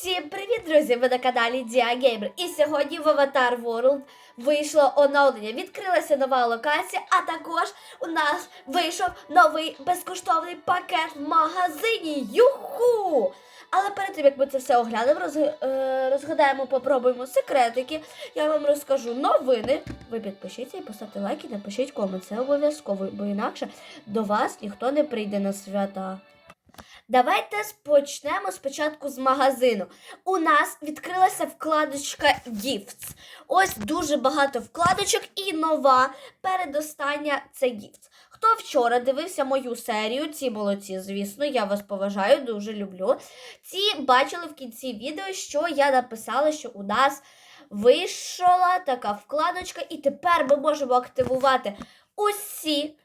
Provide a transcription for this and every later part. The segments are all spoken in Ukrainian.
Всім привіт, друзі! Ви на каналі Діагеймер. І сьогодні в Avatar World вийшло оновлення. Відкрилася нова локація, а також у нас вийшов новий безкоштовний пакет в магазині. Юху! Але перед тим, як ми це все оглянемо, роз, е, розгадаємо, попробуємо секретики. Я вам розкажу новини. Ви підпишіться і поставте лайк і напишіть комент. Це обов'язково, бо інакше до вас ніхто не прийде на свята. Давайте почнемо спочатку з магазину. У нас відкрилася вкладочка Gifts. Ось дуже багато вкладочок і нова передостання це Gifts. Хто вчора дивився мою серію, ці молодці, звісно, я вас поважаю, дуже люблю. Ці бачили в кінці відео, що я написала, що у нас вийшла така вкладочка, і тепер ми можемо активувати усі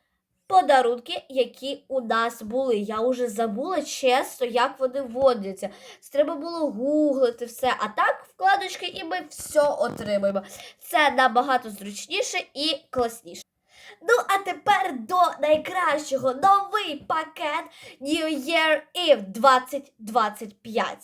подарунки, які у нас були. Я вже забула чесно, як вони вводяться. Треба було гуглити все. А так, вкладочки, і ми все отримаємо. Це набагато зручніше і класніше. Ну, а тепер до найкращого новий пакет New Year Eve 2025.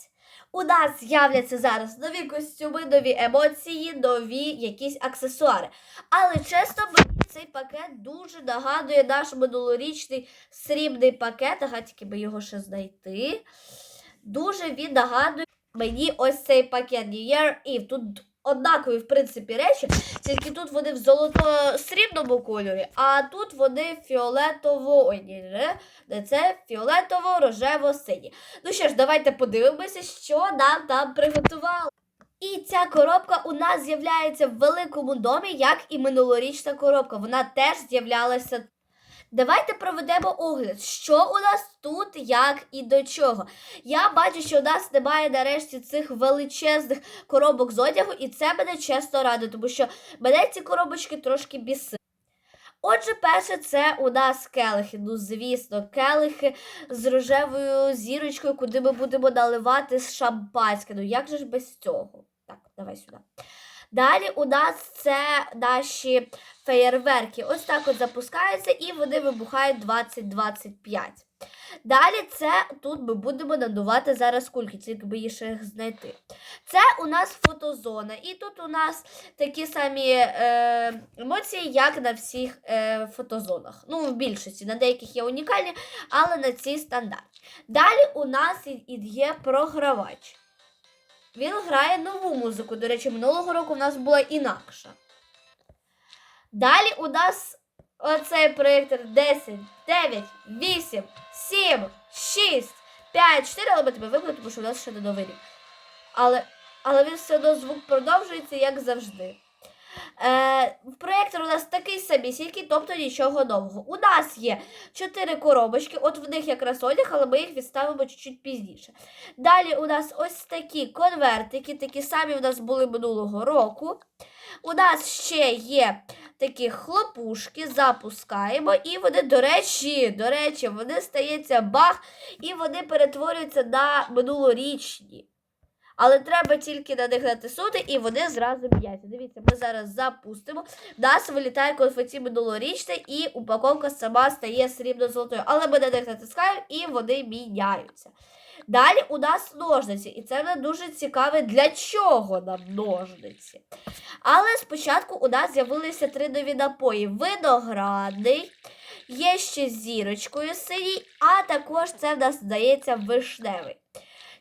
У нас з'являться зараз нові костюми, нові емоції, нові якісь аксесуари. Але чесно, мені цей пакет дуже нагадує наш минулорічний срібний пакет. Ага, тільки би його ще знайти. Дуже він нагадує мені ось цей пакет New Year Eve. Тут однакові, в принципі, речі, тільки тут вони в золото-срібному кольорі, а тут вони фіолетово. Ой, ні, не, не це фіолетово-рожево-сині. Ну що ж, давайте подивимося, що нам там приготували. І ця коробка у нас з'являється в великому домі, як і минулорічна коробка. Вона теж з'являлася. Давайте проведемо огляд, що у нас тут, як і до чого. Я бачу, що у нас немає нарешті цих величезних коробок з одягу, і це мене чесно радує, тому що мене ці коробочки трошки бісили. Отже, перше, це у нас келихи. Ну, звісно, келихи з рожевою зірочкою, куди ми будемо наливати шампанське. Ну як же ж без цього? Давай сюди. Далі у нас це наші феєрверки. Ось так от запускаються і вони вибухають 2025. Далі це тут ми будемо надувати зараз кульки, тільки би ще їх знайти. Це у нас фотозона. І тут у нас такі самі е, емоції, як на всіх е, фотозонах. Ну, в більшості, на деяких є унікальні, але на цій стандарт. Далі у нас є програвач. Він грає нову музику. До речі, минулого року в нас була інакша. Далі у нас оцей проєктор 10, 9, 8, 7, 6, 5, 4, але ми тебе вибили, тому що у нас ще не новий рік. Але, але він все одно звук продовжується, як завжди. Е, проєктор у нас такий самісінький, тобто нічого нового. У нас є 4 коробочки, от в них якраз одяг, але ми їх відставимо чуть-чуть пізніше. Далі у нас ось такі конвертики, такі самі у нас були минулого року. У нас ще є такі хлопушки, запускаємо, і вони, до речі, до речі, вони стається бах, і вони перетворюються на минулорічні. Але треба тільки на них і вони зразу б'ються. Дивіться, ми зараз запустимо. Нас вилітає конфеті минулорічне, і упаковка сама стає срібно-золотою. Але ми на них натискаємо, і вони міняються. Далі у нас ножниці, і це мене дуже цікаве, для чого нам ножниці. Але спочатку у нас з'явилися три нові напої: виноградний, є ще зірочкою синій, а також це в нас здається вишневий.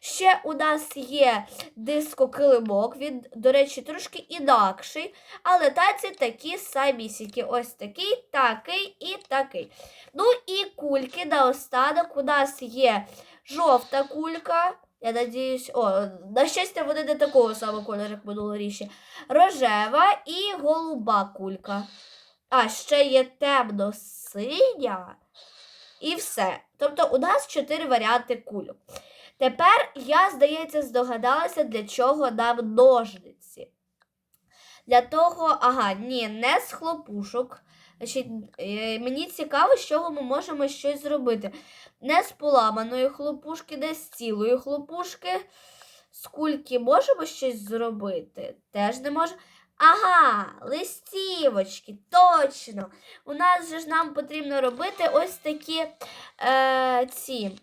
Ще у нас є диско-килимок, він, до речі, трошки інакший, але таці такі самісінькі. Ось такий, такий і такий. Ну і кульки наостанок у нас є жовта кулька. Я надіюсь, о, на щастя, вони не такого самого кольору, як минулорічні. Рожева і голуба кулька. А ще є темно-синя. І все. Тобто у нас чотири варіанти кульок. Тепер я, здається, здогадалася, для чого нам ножниці. Для того, ага, ні, не з хлопушок. Значить, е, мені цікаво, з чого ми можемо щось зробити. Не з поламаної хлопушки, не з цілої хлопушки. З можемо щось зробити? Теж не можемо. Ага, листівочки, точно. У нас же ж нам потрібно робити ось такі е, ці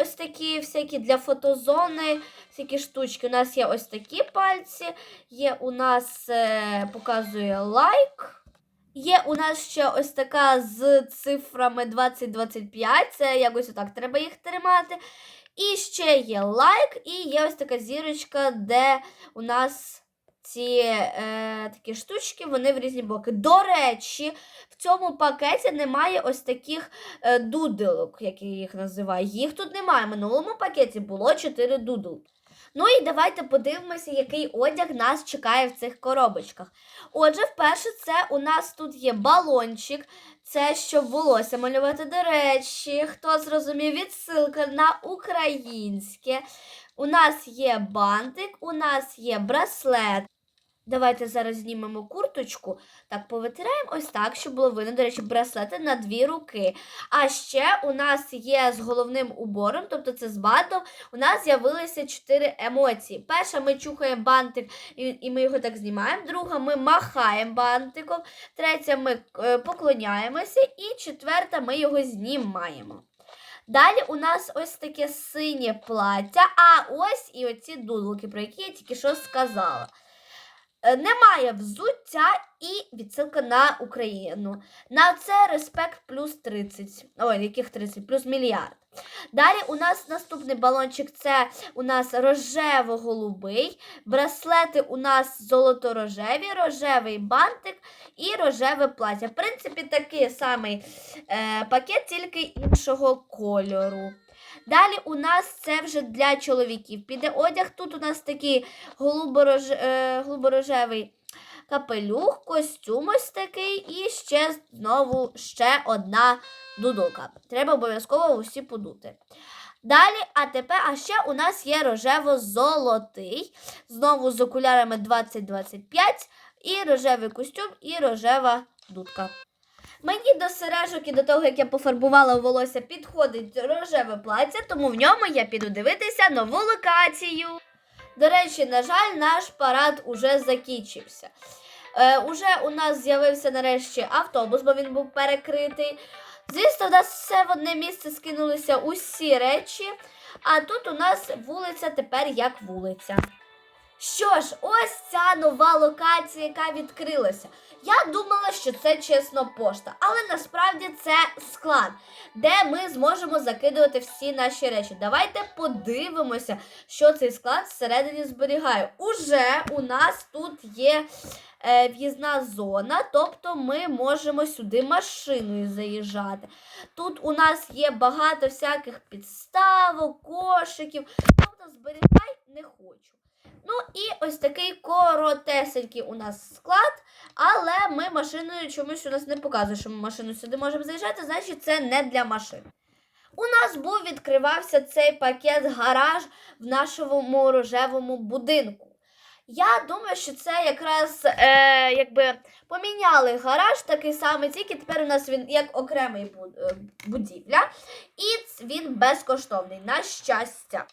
ось такі всякі для фотозони, всякі штучки. У нас є ось такі пальці, є у нас е, показує лайк. Є у нас ще ось така з цифрами 2025, це якось отак треба їх тримати. І ще є лайк, і є ось така зірочка, де у нас ці е, такі штучки, вони в різні боки. До речі, в цьому пакеті немає ось таких е, дуделок, як я їх називаю. Їх тут немає. В минулому пакеті було 4 дуделки. Ну і давайте подивимося, який одяг нас чекає в цих коробочках. Отже, вперше це у нас тут є балончик. Це щоб волосся малювати. До речі, хто зрозумів, відсилка на українське. У нас є бантик, у нас є браслет. Давайте зараз знімемо курточку. Так, повитираємо ось так, щоб було видно. До речі, браслети на дві руки. А ще у нас є з головним убором, тобто це з бантом, у нас з'явилися чотири емоції. Перша, ми чухаємо бантик і, і ми його так знімаємо. Друга, ми махаємо бантиком. Третя, ми е, поклоняємося. І четверта, ми його знімаємо. Далі у нас ось таке синє плаття, а ось і оці дудлики, про які я тільки що сказала. Е, Немає взуття і відсилка на Україну. На це респект плюс 30. Ой, яких 30? Плюс мільярд. Далі у нас наступний балончик це у нас рожево-голубий. Браслети у нас золото-рожеві, рожевий бантик і рожеве плаття. В принципі, такий самий е, пакет, тільки іншого кольору. Далі у нас це вже для чоловіків. Піде одяг. Тут у нас такий голуборож... е, голуборожевий капелюх, костюм ось такий, і ще знову ще одна дудока. Треба обов'язково усі подути. Далі, а тепер, а ще у нас є рожево-золотий, знову з окулярами 2025, і рожевий костюм, і рожева дудка. Мені до сережок і до того, як я пофарбувала волосся, підходить рожеве плаття, тому в ньому я піду дивитися нову локацію. До речі, на жаль, наш парад уже закінчився. Е, уже у нас з'явився нарешті автобус, бо він був перекритий. Звісно, в нас все в одне місце скинулися усі речі, а тут у нас вулиця тепер як вулиця. Що ж, ось ця нова локація, яка відкрилася. Я думала, що це чесно пошта, але насправді це склад, де ми зможемо закидувати всі наші речі. Давайте подивимося, що цей склад всередині зберігає. Уже у нас тут є е, в'їзна зона, тобто ми можемо сюди машиною заїжджати. Тут у нас є багато всяких підставок, кошиків, тобто зберігай не хочу. Ну і ось такий коротесенький у нас склад, але ми машиною чомусь у нас не показує, що ми машину сюди можемо заїжджати, значить це не для машин. У нас був відкривався цей пакет гараж в нашому рожевому будинку. Я думаю, що це якраз е, якби поміняли гараж такий самий, тільки тепер у нас він як окремий е, будівля, і він безкоштовний, на щастя.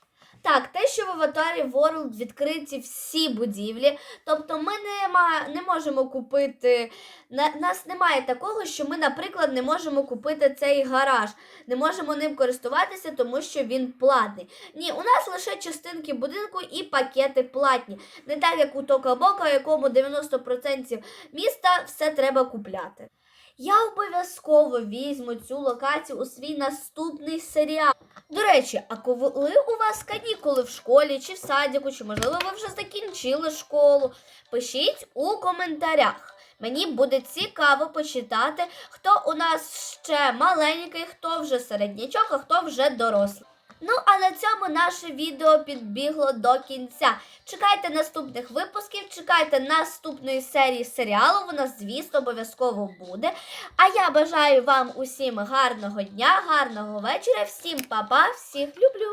Так, те, що в аватарі World відкриті всі будівлі, тобто ми не, не можемо купити. На, нас немає такого, що ми, наприклад, не можемо купити цей гараж, не можемо ним користуватися, тому що він платний. Ні, у нас лише частинки будинку і пакети платні. Не так, як у Тока-Бока, у якому 90% міста все треба купляти. Я обов'язково візьму цю локацію у свій наступний серіал. До речі, а коли у вас канікули в школі чи в садіку, чи можливо ви вже закінчили школу? Пишіть у коментарях. Мені буде цікаво почитати, хто у нас ще маленький, хто вже середнячок, а хто вже дорослий. Ну, а на цьому наше відео підбігло до кінця. Чекайте наступних випусків, чекайте наступної серії серіалу. Вона, звісно, обов'язково буде. А я бажаю вам усім гарного дня, гарного вечора, всім па-па, всіх люблю!